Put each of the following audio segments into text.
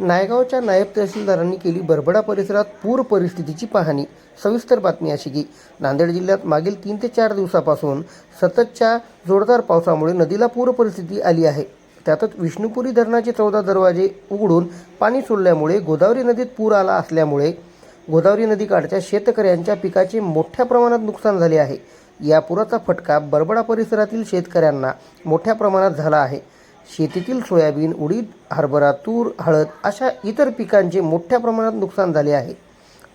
नायगावच्या नायब तहसीलदारांनी केली बरबडा परिसरात पूर परिस्थितीची पाहणी. सविस्तर बातमी अशी की नांदेड जिल्ह्यात मागील तीन ते चार दिवसापासून सततच्या जोरदार पावसामुळे नदीला पूर परिस्थिती आली आहे. त्यातच विष्णुपुरी धरणाचे चौदा दरवाजे उघडून पाणी सोडल्यामुळे गोदावरी नदीत पूर आला असल्यामुळे गोदावरी नदीकाठच्या शेतकऱ्यांच्या पिकाचे मोठ्या प्रमाणात नुकसान झाले आहे. या पुराचा फटका बरबडा परिसरातील शेतकऱ्यांना मोठ्या प्रमाणात झाला आहे. शेतीतील सोयाबीन उडीद हरभरा तूर हळद अशा इतर पिकांचे मोठ्या प्रमाणात नुकसान झाले आहे.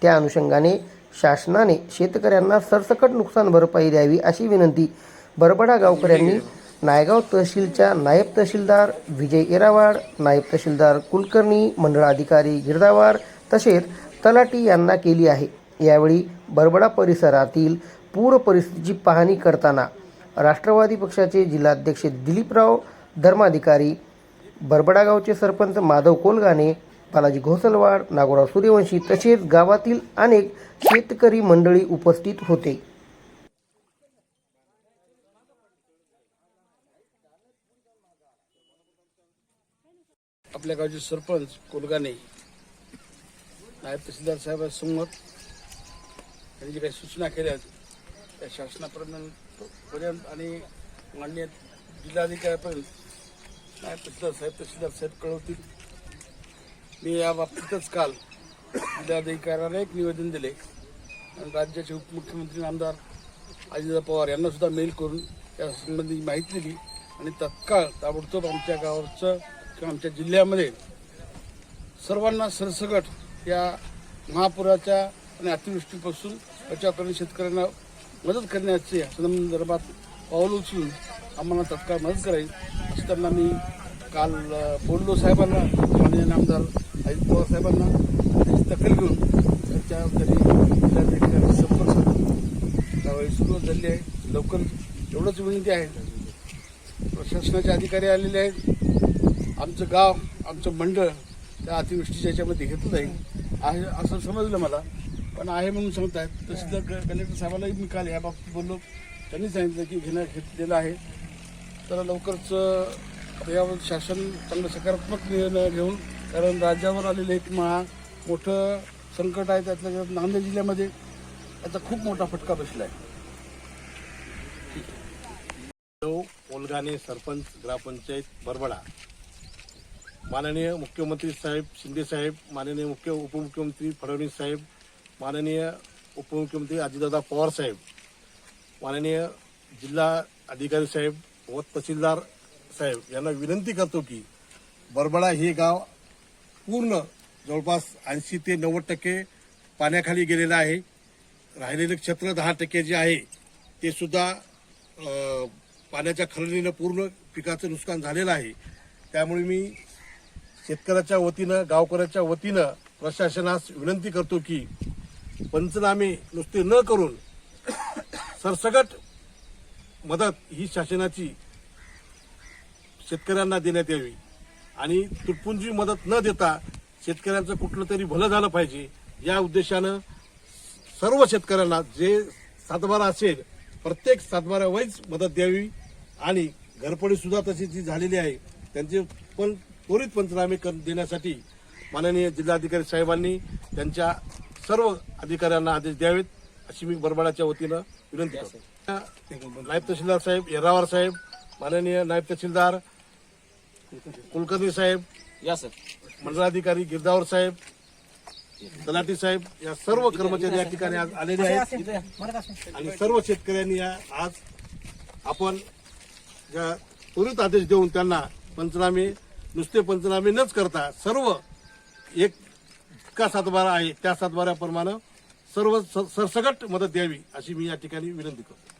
त्या अनुषंगाने शासनाने शेतकऱ्यांना सरसकट नुकसान भरपाई द्यावी अशी विनंती बरबडा गावकऱ्यांनी नायगाव तहसीलच्या नायब तहसीलदार विजय येरावाड नायब तहसीलदार कुलकर्णी मंडळ अधिकारी गिरदावार तसेच तलाटी यांना केली आहे. यावेळी बरबडा परिसरातील पूर परिस्थितीची पाहणी करताना राष्ट्रवादी पक्षाचे जिल्हाध्यक्ष दिलीपराव धर्माधिकारी बरबडा गावचे सरपंच माधव कोलगाने बालाजी घोसलवाड नागोराव सूर्यवंशी तसेच गावातील अनेक शेतकरी मंडळी उपस्थित होते. आपल्या गावचे सरपंच कोलगाने नायब तहसीलदार साहेबांसमोर त्यांनी जे काही सूचना केल्या त्या शासनापर्यंत पर्यंत आणि मान्य जिल्हाधिकाऱ्यापर्यंत काय तहसीलदार साहेब तहसीलदार साहेब कळवतील. मी या बाबतीतच काल जिल्हाधिकाऱ्याला एक निवेदन दिले. आणि राज्याचे उपमुख्यमंत्री आमदार अजितदादा पवार यांना सुद्धा मेल करून या संबंधी माहिती दिली. आणि तत्काळ ताबडतोब आमच्या गावाचं किंवा आमच्या जिल्ह्यामध्ये सर्वांना सरसकट या महापुराच्या आणि अतिवृष्टीपासून बचाव करणे शेतकऱ्यांना मदत करण्याचे संदर्भात पाऊल उचलून आम्हाला तत्काळ मदत करावी. असं त्यांना मी काल बोललो साहेबांना माननीय आमदार अजित पवार साहेबांना. त्याची दखल घेऊन त्यांच्या त्यांनी जिल्हाधिकारी संपर्क साधून त्यावेळी सुरुवात झाली आहे. लवकर एवढंच विनंती आहे. प्रशासनाचे अधिकारी आलेले आहेत. आमचं गाव आमचं मंडळ त्या अतिवृष्टीच्या याच्यामध्ये घेतलं जाईल. आहे असं समजलं मला. पण आहे म्हणून सांगतायत. तसं तर कलेक्टर साहेबांनाही मी काल याबाबतीत बोललो. त्यांनी सांगितलं की घेणं घेतलेलं आहे. तर लवकरच अं, यावर शासन चांगलं सकारात्मक निर्णय घेऊन कारण राज्यावर आलेलं एक महा मोठं संकट आहे त्यातल्या नांदेड जिल्ह्यामध्ये याचा खूप मोठा फटका बसला आहे हो, ओलगाने सरपंच ग्रामपंचायत बरबडा. माननीय मुख्यमंत्री साहेब शिंदे साहेब माननीय मुख्य उपमुख्यमंत्री फडणवीस साहेब माननीय उपमुख्यमंत्री अजितदादा पवार साहेब. माननीय जिल्हा अधिकारी साहेब व तहसीलदार साहेब यांना विनंती करतो की बरबडा हे गाव पूर्ण जवळपास ऐंशी ते नव्वद टक्के पाण्याखाली गेलेलं आहे. राहिलेलं क्षेत्र दहा टक्के जे आहे ते सुद्धा पाण्याच्या खरडीनं पूर्ण पिकाचं नुकसान झालेलं आहे. त्यामुळे मी शेतकऱ्याच्या वतीनं गावकऱ्याच्या वतीनं प्रशासनास विनंती करतो की पंचनामे नुसते न करून सरसगट मदत ही शासनाची शेतकऱ्यांना देण्यात यावी. आणि तुटपुंजी मदत न देता शेतकऱ्यांचं कुठलं तरी भलं झालं पाहिजे या उद्देशानं सर्व शेतकऱ्यांना जे सातबारा असेल प्रत्येक सातबारा वाईज मदत द्यावी. आणि घरपडीसुद्धा तशी जी झालेली आहे त्यांचे पण त्वरित पंचनामे कर देण्यासाठी माननीय जिल्हाधिकारी साहेबांनी त्यांच्या सर्व अधिकाऱ्यांना आदेश द्यावेत. अशी मी बरबाडाच्या वतीनं विनंती करतो. नायब तहसीलदार साहेब येरावार साहेब माननीय नायब तहसीलदार कुलकर्णी साहेब या सर मंडळाधिकारी गिरदावर साहेब तलाठी साहेब या सर्व कर्मचारी या ठिकाणी आज आलेले आहेत. आणि सर्व शेतकऱ्यांनी या आज आपण ज्या त्वरित आदेश देऊन त्यांना पंचनामे नुसते पंचनामे नच करता सर्व एक इतका सातबारा आहे त्या सातबाऱ्याप्रमाणे सर्व सरसगट मदत द्यावी अशी मी या ठिकाणी विनंती करतो.